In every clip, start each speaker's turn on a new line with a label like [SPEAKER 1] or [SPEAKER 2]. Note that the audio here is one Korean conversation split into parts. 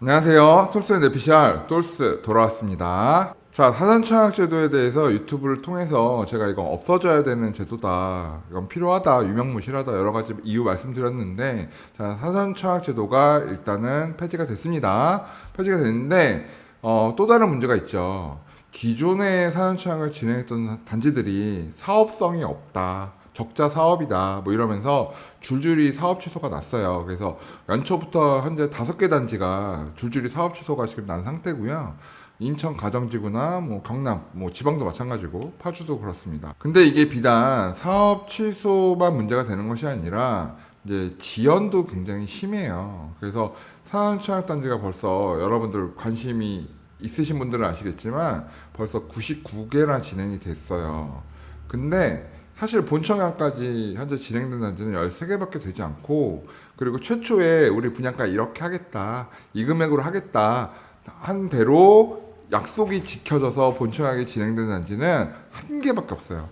[SPEAKER 1] 안녕하세요. 솔스의 내피셜 솔스 돌아왔습니다. 자, 사전청약 제도에 대해서 유튜브를 통해서 제가 이건 없어져야 되는 제도다. 이건 필요하다. 유명무실하다. 여러 가지 이유 말씀드렸는데, 자, 사전청약 제도가 일단은 폐지가 됐습니다. 폐지가 됐는데, 어, 또 다른 문제가 있죠. 기존의 사전청약을 진행했던 단지들이 사업성이 없다. 적자 사업이다. 뭐 이러면서 줄줄이 사업 취소가 났어요. 그래서 연초부터 현재 다섯 개 단지가 줄줄이 사업 취소가 지금 난 상태고요. 인천 가정지구나 뭐 경남 뭐 지방도 마찬가지고 파주도 그렇습니다. 근데 이게 비단 사업 취소만 문제가 되는 것이 아니라 이제 지연도 굉장히 심해요. 그래서 사안청약 단지가 벌써 여러분들 관심이 있으신 분들은 아시겠지만 벌써 99개나 진행이 됐어요. 근데 사실 본 청약까지 현재 진행된 단지는 13개밖에 되지 않고 그리고 최초에 우리 분양가 이렇게 하겠다 이 금액으로 하겠다 한 대로 약속이 지켜져서 본청약이 진행된 단지는 한 개밖에 없어요.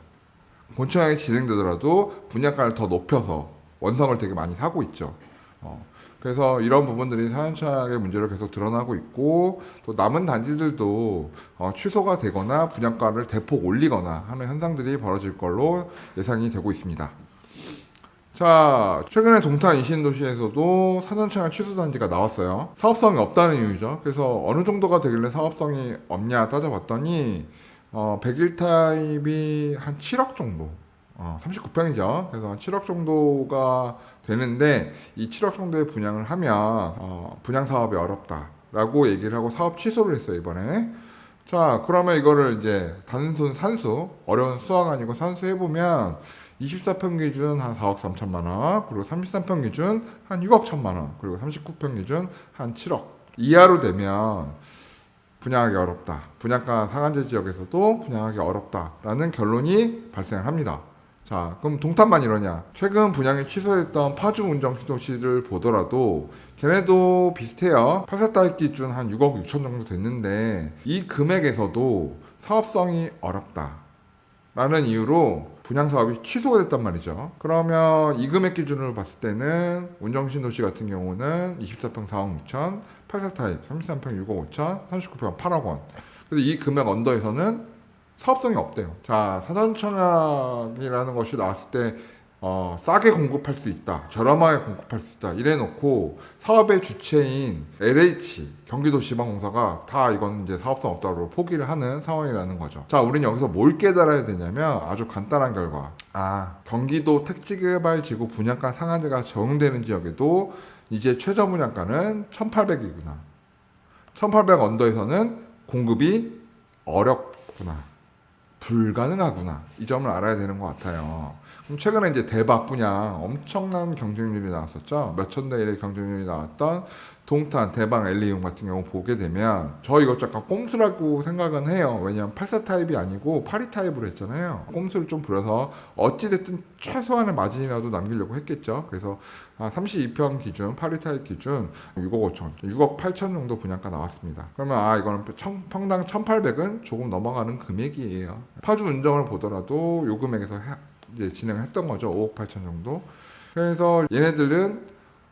[SPEAKER 1] 본청약이 진행되더라도 분양가를 더 높여서 원성을 되게 많이 사고 있죠. 어, 그래서 이런 부분들이 사연청약의 문제로 계속 드러나고 있고 또 남은 단지들도 어, 취소가 되거나 분양가를 대폭 올리거나 하는 현상들이 벌어질 걸로 예상이 되고 있습니다. 자, 최근에 동탄 이신도시에서도 사전청약 취소 단지가 나왔어요. 사업성이 없다는 이유죠. 그래서 어느 정도가 되길래 사업성이 없냐 따져봤더니 어, 101 타입이 한 7억 정도. 어, 39평이죠. 그래서 한 7억 정도가 되는데 이 7억 정도의 분양을 하면 어, 분양 사업이 어렵다라고 얘기를 하고 사업 취소를 했어요 이번에. 자 그러면 이거를 이제 단순 산수 어려운 수학 아니고 산수 해보면 24평 기준 한 4억 3천만 원 그리고 33평 기준 한 6억 1천만 원 그리고 39평 기준 한 7억 이하로 되면 분양하기 어렵다. 분양가 상한제 지역에서도 분양하기 어렵다라는 결론이 발생을 합니다. 자, 그럼 동탄만 이러냐? 최근 분양이 취소됐던 파주 운정 신도시를 보더라도 걔네도 비슷해요. 84타입 기준 한 6억 6천 정도 됐는데 이 금액에서도 사업성이 어렵다. 라는 이유로 분양 사업이 취소가 됐단 말이죠. 그러면 이 금액 기준으로 봤을 때는 운정신 도시 같은 경우는 24평 4억 6천, 84타입 33평 6억 5천, 39평 8억 원. 근데 이 금액 언더에서는 사업성이 없대요. 자, 사전청약이라는 것이 나왔을 때 어, 싸게 공급할 수 있다, 저렴하게 공급할 수 있다 이래 놓고 사업의 주체인 LH 경기도지방공사가 다 이건 이제 사업성 없다고 포기를 하는 상황이라는 거죠. 자, 우리는 여기서 뭘 깨달아야 되냐면 아주 간단한 결과. 아, 경기도 택지개발지구 분양가 상한제가 적용되는 지역에도 이제 최저 분양가는 1,800이구나. 1,800 언더에서는 공급이 어렵구나. 불가능하구나. 이 점을 알아야 되는 것 같아요. 그럼 최근에 이제 대박 분양 엄청난 경쟁률이 나왔었죠. 몇천 대 1의 경쟁률이 나왔던 동탄, 대방, 엘리움 같은 경우 보게 되면 저 이것 약간 꼼수라고 생각은 해요. 왜냐하면 84 타입이 아니고 82 타입으로 했잖아요. 꼼수를 좀 부려서 어찌됐든 최소한의 마진이라도 남기려고 했겠죠. 그래서 32평 기준, 82 타입 기준 6억 5천, 6억 8천 정도 분양가 나왔습니다. 그러면 아 이거는 청- 평당 1,800은 조금 넘어가는 금액이에요. 파주 운정을 보더라도 요 금액에서 해- 이제 진행을 했던 거죠. 5억 8천 정도. 그래서 얘네들은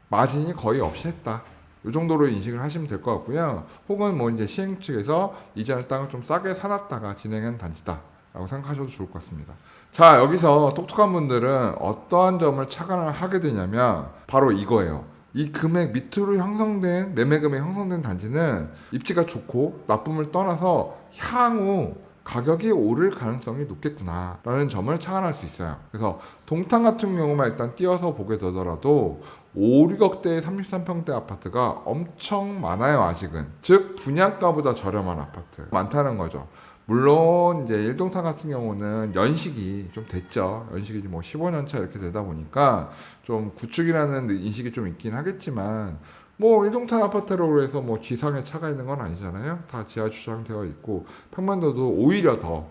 [SPEAKER 1] 마진이 거의 없이 했다. 이 정도로 인식을 하시면 될 것 같고요. 혹은 뭐 이제 시행 측에서 이전의 땅을 좀 싸게 사놨다가 진행한 단지다라고 생각하셔도 좋을 것 같습니다. 자 여기서 똑똑한 분들은 어떠한 점을 착안을 하게 되냐면 바로 이거예요. 이 금액 밑으로 형성된 매매 금액 형성된 단지는 입지가 좋고 나쁨을 떠나서 향후 가격이 오를 가능성이 높겠구나라는 점을 착안할 수 있어요. 그래서 동탄 같은 경우만 일단 띄어서 보게 되더라도 5, 6억대의 33평대 아파트가 엄청 많아요, 아직은. 즉, 분양가보다 저렴한 아파트. 많다는 거죠. 물론, 이제 일동탄 같은 경우는 연식이 좀 됐죠. 연식이 뭐 15년 차 이렇게 되다 보니까 좀 구축이라는 인식이 좀 있긴 하겠지만, 뭐 일동탄 아파트로 해서 뭐 지상에 차가 있는 건 아니잖아요. 다 지하 주차장 되어 있고, 평면도도 오히려 더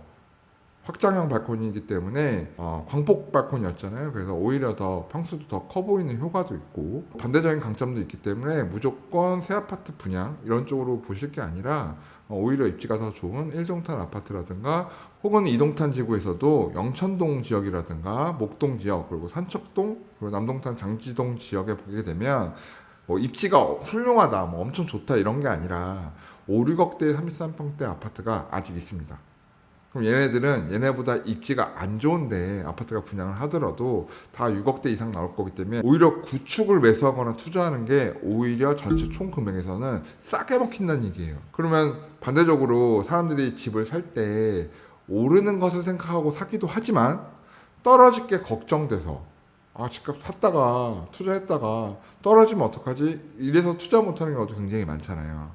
[SPEAKER 1] 확장형 발코니이기 때문에 어, 광폭 발코니였잖아요. 그래서 오히려 더 평수도 더 커 보이는 효과도 있고 반대적인 강점도 있기 때문에 무조건 새 아파트 분양 이런 쪽으로 보실 게 아니라 어, 오히려 입지가 더 좋은 일동탄 아파트라든가 혹은 이동탄 지구에서도 영천동 지역이라든가 목동 지역 그리고 산척동 그리고 남동탄 장지동 지역에 보게 되면 뭐 입지가 훌륭하다 뭐 엄청 좋다 이런 게 아니라 5, 6억대 33평대 아파트가 아직 있습니다. 그럼 얘네들은 얘네보다 입지가 안 좋은데 아파트가 분양을 하더라도 다 6억대 이상 나올 거기 때문에 오히려 구축을 매수하거나 투자하는 게 오히려 전체 총 금액에서는 싸게 먹힌다는 얘기예요. 그러면 반대적으로 사람들이 집을 살 때 오르는 것을 생각하고 사기도 하지만 떨어질 게 걱정돼서 아 집값 샀다가 투자했다가 떨어지면 어떡하지? 이래서 투자 못하는 경우도 굉장히 많잖아요.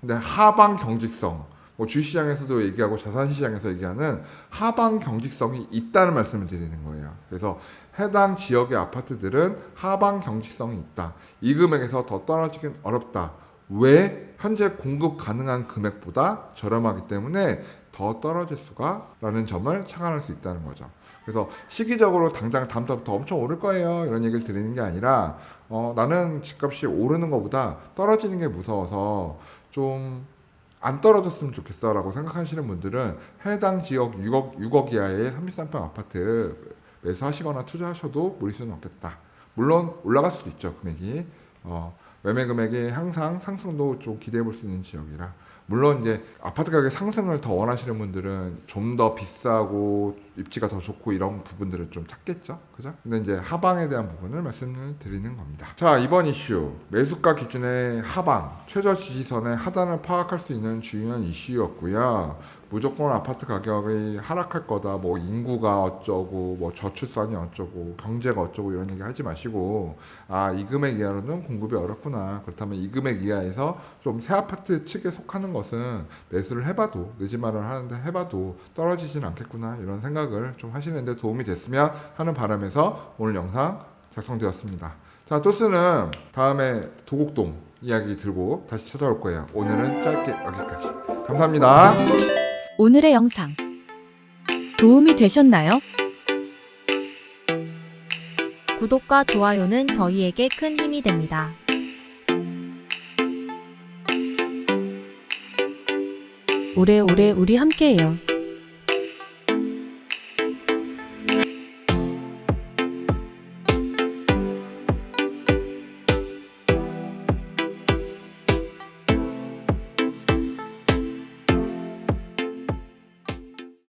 [SPEAKER 1] 근데 하방 경직성 뭐 주식시장에서도 얘기하고 자산시장에서 얘기하는 하방 경직성이 있다는 말씀을 드리는 거예요. 그래서 해당 지역의 아파트들은 하방 경직성이 있다. 이 금액에서 더 떨어지긴 어렵다. 왜? 현재 공급 가능한 금액보다 저렴하기 때문에 더 떨어질 수가 라는 점을 착안할 수 있다는 거죠. 그래서 시기적으로 당장 다음 달부터 엄청 오를 거예요. 이런 얘기를 드리는 게 아니라 어, 나는 집값이 오르는 것보다 떨어지는 게 무서워서 좀 안 떨어졌으면 좋겠어라고 생각하시는 분들은 해당 지역 6억 6억 이하의 33평 아파트 매수하시거나 투자하셔도 무리수는 없겠다. 물론 올라갈 수도 있죠 금액이. 어, 매매 금액이 항상 상승도 좀 기대해 볼 수 있는 지역이라. 물론 이제 아파트 가격 상승을 더 원하시는 분들은 좀 더 비싸고 입지가 더 좋고 이런 부분들을 좀 찾겠죠. 그죠? 근데 이제 하방에 대한 부분을 말씀을 드리는 겁니다. 자, 이번 이슈. 매수가 기준의 하방, 최저 지지선의 하단을 파악할 수 있는 중요한 이슈였고요. 무조건 아파트 가격이 하락할 거다. 뭐 인구가 어쩌고, 뭐 저출산이 어쩌고, 경제가 어쩌고 이런 얘기 하지 마시고, 아, 이 금액 이하로는 공급이 어렵구나. 그렇다면 이 금액 이하에서 좀 새 아파트 측에 속하는 것은 매수를 해봐도, 늦은 말을 하는데 해봐도 떨어지진 않겠구나. 이런 생각을 좀 하시는데 도움이 됐으면 하는 바람에서 오늘 영상 작성되었습니다. 자, 토스는 다음에 도곡동 이야기 들고 다시 찾아올 거예요. 오늘은 짧게 여기까지. 감사합니다.
[SPEAKER 2] 오늘의 영상 도움이 되셨나요?
[SPEAKER 3] 구독과 좋아요는 저희에게 큰 힘이 됩니다.
[SPEAKER 2] 오래오래 우리 함께해요.